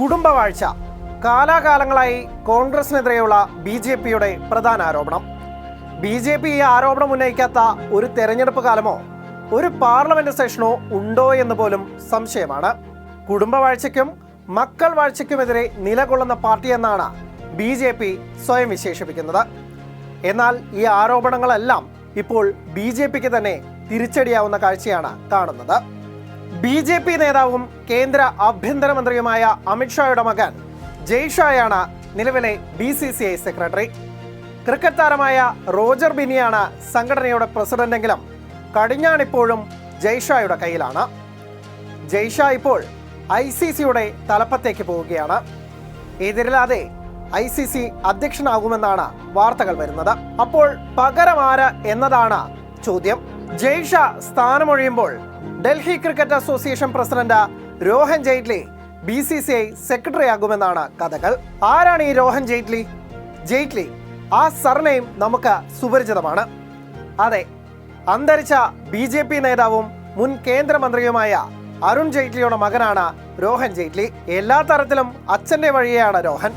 കുടുംബവാഴ്ച. കാലാകാലങ്ങളായി കോൺഗ്രസിനെതിരെയുള്ള B J പിയുടെ പ്രധാന ആരോപണം. ബി ജെ പി ഈ ആരോപണം ഉന്നയിക്കാത്ത ഒരു തെരഞ്ഞെടുപ്പ് കാലമോ ഒരു പാർലമെന്റ് സെഷനോ ഉണ്ടോ എന്ന് പോലും സംശയമാണ്. കുടുംബവാഴ്ചയ്ക്കും മക്കൾ വാഴ്ചയ്ക്കുമെതിരെ നിലകൊള്ളുന്ന പാർട്ടിയെന്നാണ് ബി ജെ പി സ്വയം വിശേഷിപ്പിക്കുന്നത്. എന്നാൽ ഈ ആരോപണങ്ങളെല്ലാം ഇപ്പോൾ ബി ജെ പിക്ക് തന്നെ തിരിച്ചടിയാവുന്ന കാഴ്ചയാണ് കാണുന്നത്. ബി ജെ പി നേതാവും കേന്ദ്ര ആഭ്യന്തരമന്ത്രിയുമായ അമിത്ഷായുടെ മകൻ ജയ്ഷായാണ് നിലവിലെ B C C I secretary. Cricket താരമായ റോജർ ബിനിയാണ് സംഘടനയുടെ പ്രസിഡന്റെങ്കിലും കടിഞ്ഞാണിപ്പോഴും ജയ്ഷായുടെ കയ്യിലാണ്. ജയ്ഷാ ഇപ്പോൾ ഐ സി സിയുടെ തലപ്പത്തേക്ക് പോവുകയാണ്. എതിരില്ലാതെ ഐ സി സി അധ്യക്ഷനാകുമെന്നാണ് വാർത്തകൾ വരുന്നത്. അപ്പോൾ പകരമാര എന്നതാണ് ചോദ്യം. Jay Shah സ്ഥാനമൊഴിയുമ്പോൾ Delhi cricket association president Rohan Jaitley B C C I secretary ആകുമെന്നാണ് കഥകൾ. ആരാണ് ഈ രോഹൻ ജെയ്റ്റ്ലി? ജെയ്റ്റ്ലി ആ സർനെയും നമുക്ക് സുപരിചിതമാണ്. അതെ അന്തരിച്ച ബി ജെ പി നേതാവും മുൻ കേന്ദ്രമന്ത്രിയുമായ അരുൺ ജെയ്റ്റ്ലിയുടെ മകനാണ് രോഹൻ ജെയ്റ്റ്ലി. എല്ലാ തരത്തിലും അച്ഛന്റെ വഴിയാണ് രോഹൻ.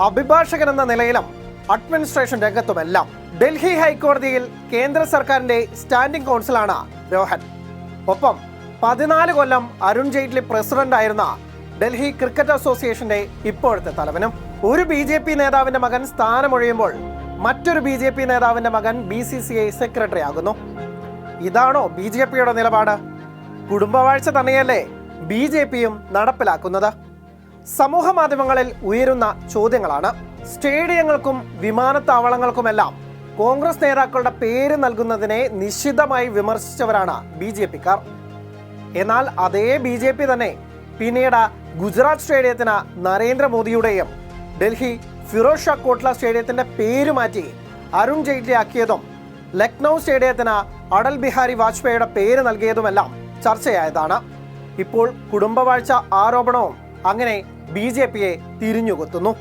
അഭിഭാഷകൻ എന്ന നിലയിലും അഡ്മിനിസ്ട്രേഷൻ രംഗത്തുമെല്ലാം. ഡൽഹി ഹൈക്കോടതിയിൽ കേന്ദ്ര സർക്കാരിന്റെ സ്റ്റാൻഡിംഗ് കൗൺസിലാണ് രോഹൻ. ഒപ്പം പതിനാല് കൊല്ലം അരുൺ ജെയ്റ്റ്ലി പ്രസിഡന്റ് ആയിരുന്ന ഡൽഹി ക്രിക്കറ്റ് അസോസിയേഷന്റെ ഇപ്പോഴത്തെ തലവനും. ഒരു ബി ജെ പി നേതാവിന്റെ മകൻ സ്ഥാനമൊഴിയുമ്പോൾ മറ്റൊരു ബി ജെ പി നേതാവിന്റെ മകൻ B C C I secretary ആകുന്നു. ഇതാണോ ബി ജെ പിയുടെ നിലപാട്? കുടുംബവാഴ്ച തന്നെയല്ലേ ബി ജെ പിയും നടപ്പിലാക്കുന്നത്? സമൂഹ മാധ്യമങ്ങളിൽ ഉയരുന്ന ചോദ്യങ്ങളാണ്. സ്റ്റേഡിയങ്ങൾക്കും വിമാനത്താവളങ്ങൾക്കുമെല്ലാം കോൺഗ്രസ് നേതാക്കളുടെ പേര് നൽകുന്നതിനെ നിശിതമായി വിമർശിച്ചവരാണ് ബി ജെ പിക്കാർ. എന്നാൽ അതേ ബി ജെ പി തന്നെ പിന്നീട് ഗുജറാത്ത് സ്റ്റേഡിയത്തിന് നരേന്ദ്രമോദിയുടെയും ഡൽഹി ഫിറോസ് ഷാ കോട്ട്ല സ്റ്റേഡിയത്തിന്റെ പേര് മാറ്റി അരുൺ ജെയ്റ്റ്ലി ആക്കിയതും ലക്നൗ സ്റ്റേഡിയത്തിന് അടൽ ബിഹാരി വാജ്പേയിയുടെ പേര് നൽകിയതുമെല്ലാം ചർച്ചയായതാണ്. ഇപ്പോൾ കുടുംബവാഴ്ച ആരോപണവും അങ്ങനെ ബി ജെ പിയെ തിരിഞ്ഞുകൊത്തുന്നു.